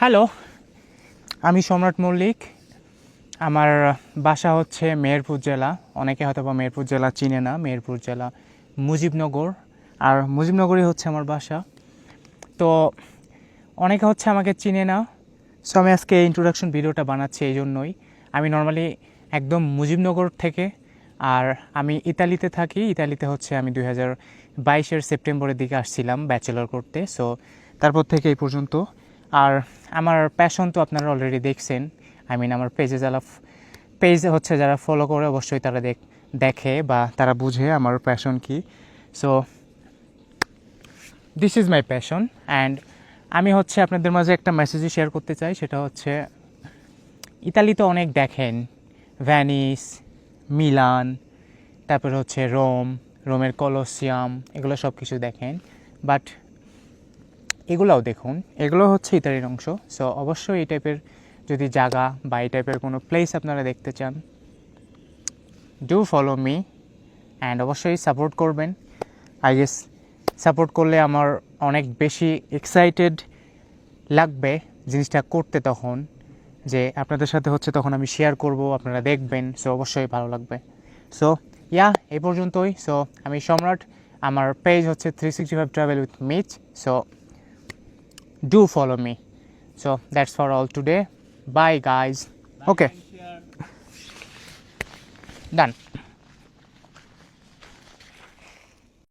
Hello আমি সম্রাট মল্লিক। আমার বাসা হচ্ছে মেহেরপুর জেলা। অনেকে হয়তো বা মেহেরপুর জেলা চিনে না। মেহেরপুর জেলা মুজিবনগর। আর মুজিবনগরই হচ্ছে আমার বাসা। তো অনেকে হচ্ছে আমাকে চিনে না। সো আমি আজকে ইন্ট্রোডাকশন ভিডিওটা বানাচ্ছি এই জন্যই। আমি নর্মালি একদম মুজিবনগর থেকে। আর আমি ইতালিতে থাকি। ইতালিতে হচ্ছে আমি দুই হাজার বাইশের সেপ্টেম্বরের দিকে আসছিলাম ব্যাচেলর করতে। সো তারপর থেকে এই পর্যন্ত। আর আমার প্যাশন তো আপনারা অলরেডি দেখছেন। আই মিন আমার পেজে যারা পেজ হচ্ছে যারা ফলো করে অবশ্যই তারা দেখ, দেখে বা তারা বুঝে আমার প্যাশন কি। So this is my passion and আমি হচ্ছে আপনাদের মাঝে একটা মেসেজই শেয়ার করতে চাই, সেটা হচ্ছে ইতালি তো অনেক দেখেন। ভ্যানিস মিলান তারপর হচ্ছে রোম রোমের কলোসিয়াম এগুলো সব কিছু দেখেন। বাট এগুলোও দেখুন। এগুলো হচ্ছে ইতালির অংশ। সো অবশ্যই এই টাইপের যদি জায়গা বা এই টাইপের কোনো প্লেস আপনারা দেখতে চান ডু ফলো মি অ্যান্ড অবশ্যই সাপোর্ট করবেন। আই গেস সাপোর্ট করলে আমার অনেক বেশি এক্সাইটেড লাগবে জিনিসটা করতে তখন, যে আপনাদের সাথে হচ্ছে তখন আমি শেয়ার করব, আপনারা দেখবেন। সো অবশ্যই ভালো লাগবে। সো ইয়া এই পর্যন্তই। সো আমি সম্রাট, আমার পেজ হচ্ছে three sixty five travel with Mitch so do follow me. So that's for all today. Bye guys. Okay. Done